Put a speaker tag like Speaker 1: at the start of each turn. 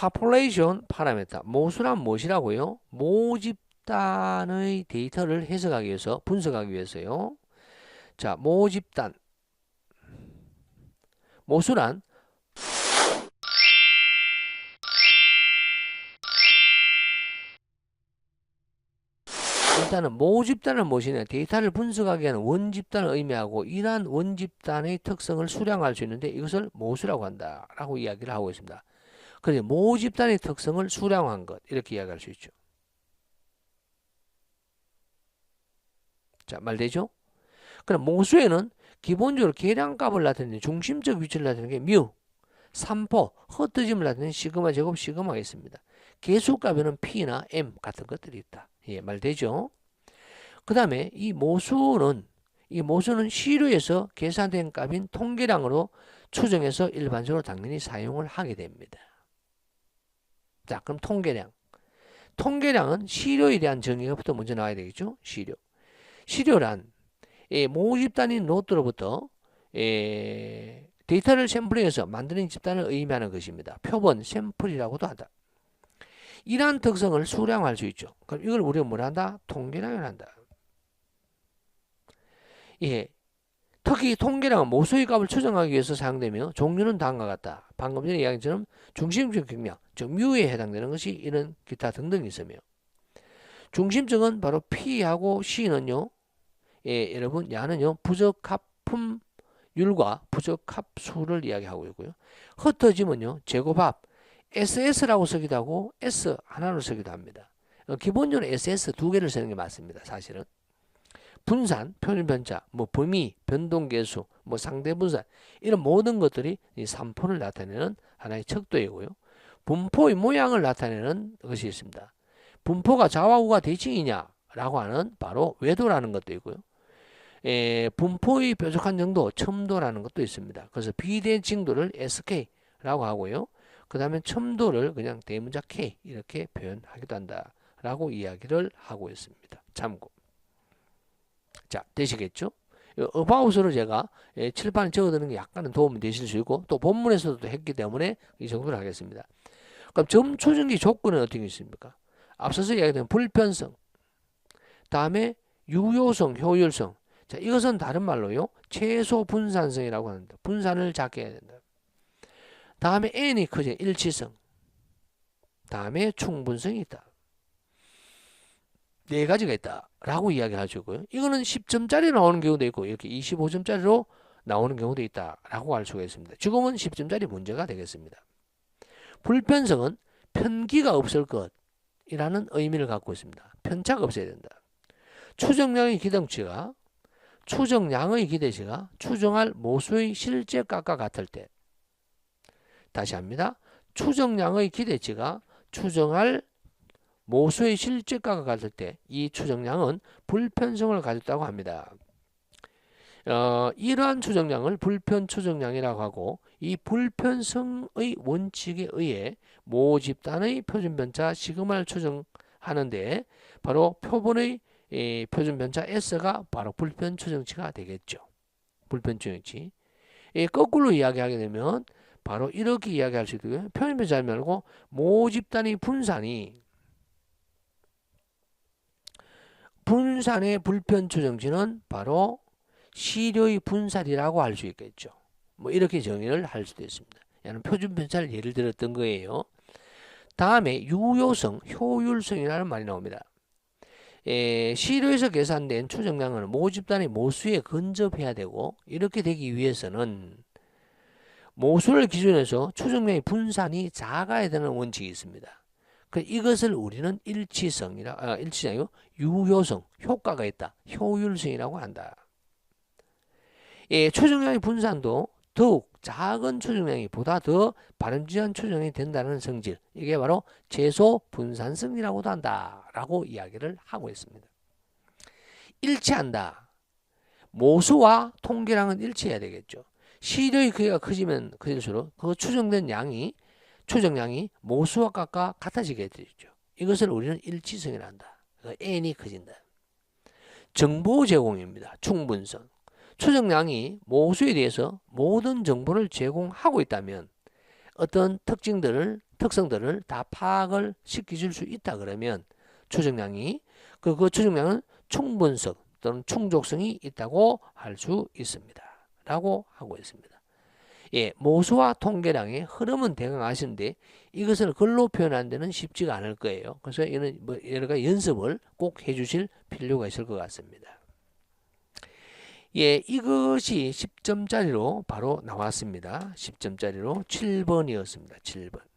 Speaker 1: population 파라메타 모수란 무엇이라고요? 모집단의 데이터를 해석하기 위해서 분석하기 위해서요. 자, 모집단 모수란 일단은 모집단은 무엇이냐 데이터를 분석하기 위한 원집단을 의미하고 이러한 원집단의 특성을 수량할 수 있는데 이것을 모수라고 한다 라고 이야기를 하고 있습니다. 그래서 모 집단의 특성을 수량한 것 이렇게 이야기할 수 있죠. 자, 말되죠? 그럼 모수에는 기본적으로 계량값을 나타내는 중심적 위치를 나타내는 게 뮤, 3포, 흩어짐을 나타내는 시그마 제곱 시그마가 있습니다. 개수값에는 P나 M 같은 것들이 있다. 예, 말되죠? 그 다음에 이 모수는 이 모수는 시료에서 계산된 값인 통계량으로 추정해서 일반적으로 당연히 사용을 하게 됩니다. 자, 그럼 통계량. 통계량은 시료에 대한 정의가부터 먼저 나와야 되겠죠? 시료. 시료란 예, 모 집단인 로또로부터 예, 데이터를 샘플링해서 만드는 집단을 의미하는 것입니다. 표본, 샘플이라고도 한다. 이러한 특성을 수량할 수 있죠. 그럼 이걸 우리가 뭐라 한다? 통계량을 한다. 예. 특히 통계량은 모수의 값을 추정하기 위해서 사용되며 종류는 다음과 같다. 방금 전에 이야기처럼 중심적 경량, 즉 뮤에 해당되는 것이 이런 기타 등등이 있으며 중심적은 바로 P하고 C는요. 예, 여러분 야는요. 부적합품율과 부적합수를 이야기하고 있고요. 흩어짐은요. 제곱합 SS라고 쓰기도 하고 S 하나로 쓰기도 합니다. 어, 기본적으로 SS 두 개를 쓰는 게 맞습니다. 사실은. 분산, 표준변자, 뭐 범위, 변동계수, 뭐 상대분산 이런 모든 것들이 이 3포를 나타내는 하나의 척도이고요. 분포의 모양을 나타내는 것이 있습니다. 분포가 좌우가 대칭이냐라고 하는 바로 외도라는 것도 있고요. 에, 분포의 뾰족한 정도, 첨도라는 것도 있습니다. 그래서 비대칭도를 SK라고 하고요. 그 다음에 첨도를 그냥 대문자 K 이렇게 표현하기도 한다라고 이야기를 하고 있습니다. 참고. 자, 되시겠죠? 어바웃으로 제가 예, 칠판에 적어두는 게 약간은 도움이 되실 수 있고 또 본문에서도 했기 때문에 이 정도로 하겠습니다. 그럼 점초정기 조건은 어떻게 있습니까? 앞서서 이야기했던 불편성, 다음에 유효성, 효율성. 자, 이것은 다른 말로요. 최소 분산성이라고 하는데 분산을 작게 해야 된다. 다음에 n이 크죠. 일치성. 다음에 충분성이 있다. 네 가지가 있다라고 이야기하시고요. 이거는 10점짜리 나오는 경우도 있고 이렇게 25점짜리로 나오는 경우도 있다라고 알 수가 있습니다. 지금은 10점짜리 문제가 되겠습니다. 불편성은 편기가 없을 것이라는 의미를 갖고 있습니다. 편차가 없어야 된다. 추정량의 기대치가 추정량의 기대치가 추정할 모수의 실제 값과 같을 때 다시 합니다. 추정량의 기대치가 추정할 모수의 실제가가 같을 때 이 추정량은 불편성을 가졌다고 합니다. 어, 이러한 추정량을 불편 추정량이라고 하고 이 불편성의 원칙에 의해 모 집단의 표준변차 시그마를 추정하는데 바로 표본의 이 표준변차 S가 바로 불편 추정치가 되겠죠. 불편 추정치. 이 거꾸로 이야기하게 되면 바로 이렇게 이야기할 수 있고요. 표준변차 말고 모 집단의 분산이 분산의 불편 추정치는 바로 시료의 분산이라고 할 수 있겠죠. 뭐 이렇게 정의를 할 수도 있습니다. 얘는 표준 편차를 예를 들었던 거예요. 다음에 유효성, 효율성이라는 말이 나옵니다. 에, 시료에서 계산된 추정량은 모집단의 모수에 근접해야 되고 이렇게 되기 위해서는 모수를 기준해서 추정량의 분산이 작아야 되는 원칙이 있습니다. 그 이것을 우리는 일치성이라 아, 일치성이 고 유효성 효과가 있다 효율성이라고 한다. 예, 초정량의 분산도 더욱 작은 초정량이 보다 더 바람직한 초정량이 된다는 성질 이게 바로 최소 분산성이라고도 한다라고 이야기를 하고 있습니다. 일치한다. 모수와 통계량은 일치해야 되겠죠. 시료의 크기가 커지면 커질수록 그 추정된 양이 추정량이 모수와 값과 같아지게 되죠. 이것을 우리는 일치성이라 한다. n이 커진다. 정보 제공입니다. 충분성. 추정량이 모수에 대해서 모든 정보를 제공하고 있다면 어떤 특징들을 특성들을 다 파악을 시켜줄 수 있다 그러면 추정량이 그, 그 추정량은 충분성 또는 충족성이 있다고 할 수 있습니다. 라고 하고 있습니다. 예, 모수와 통계량의 흐름은 대강 아시는데 이것을 글로 표현하는 데는 쉽지가 않을 거예요. 그래서 이는 뭐 여러 가지 연습을 꼭 해주실 필요가 있을 것 같습니다. 예, 이것이 10점짜리로 바로 나왔습니다. 10점짜리로 7번이었습니다. 7번.